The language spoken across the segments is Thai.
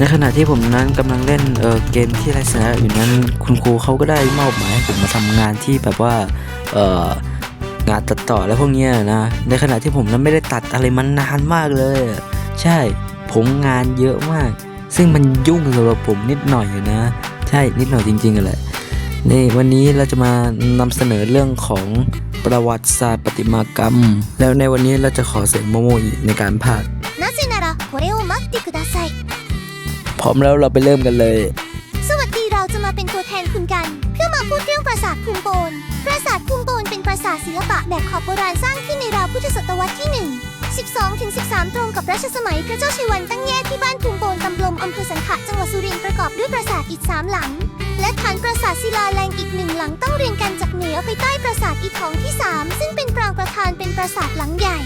ในขณะที่ผมนั้นกำลังเล่นเออเกมที่ไร้สาระอยู่นั้น คุณครูเขาก็ได้มอบหมายให้ผมมาทำงานที่แบบว่าเอองานตัดต่อแล้วพวกเนี้ยนะ ในขณะที่ผมนั้นไม่ได้ตัดอะไรมันนานมากเลยอะใช่ ผมงานเยอะมาก ซึ่งมันยุ่งสำหรับผมนิดหน่อยอยู่นะ ใช่นิดหน่อยจริงๆอะแหละในวันนี้เราจะมานำเสนอเรื่องของประวัติศาสตร์ประติมากรรม แล้วในวันนี้เราจะขอเสียงโมโมอีในการพากย์ なぜならこれを待ってください พร้อมแล้วเราไปเริ่มกันเลย สวัสดีเราจะมาเป็นตัวแทนคุณกัน เพื่อมาพูดเรื่องปราสาทภูมิโปน ปราสาทภูมิโปนเป็นปราสาทศิลปะแบบขอบโบราณสร้างขึ้นในราวพุทธศตวรรษที่ 1 12 ถึง 13 ตรงกับรัชสมัยพระเจ้าชัยวันตั้งแยกที่บ้านภูมิโปนตำบลอำเภอสังขะจังหวัดสุรินทร์ประกอบด้วยปราสาทอีก 3 หลัง และฐานปราสาทศิลาแรงอีกหนึ่งหลังต้องเรียงกันจากเหนือไปใต้ปราสาทอีกของที่ 3 ซึ่งเป็นปรางประธานเป็นปราสาทหลังใหญ่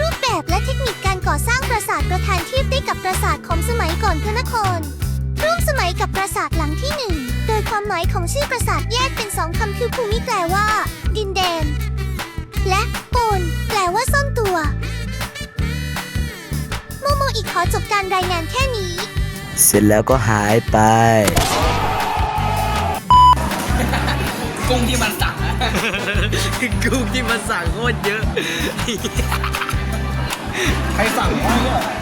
รูปแบบและเทคนิคการก่อสร้างปราสาทประธาน กับปราสาทหลังที่หนึ่งโดยความหมายของชื่อปราสาทแยกเป็นสองคำคือภูมิแปลว่า ดินแดน และโปนแปลว่าซ่อนตัว โมโมอีกขอจบการรายงานแค่นี้ เสร็จแล้วก็หายไป กุ้งที่มันสั่งอะ กุ้งที่มาสั่งโคตรเยอะ ใครสั่งวะเนี่ย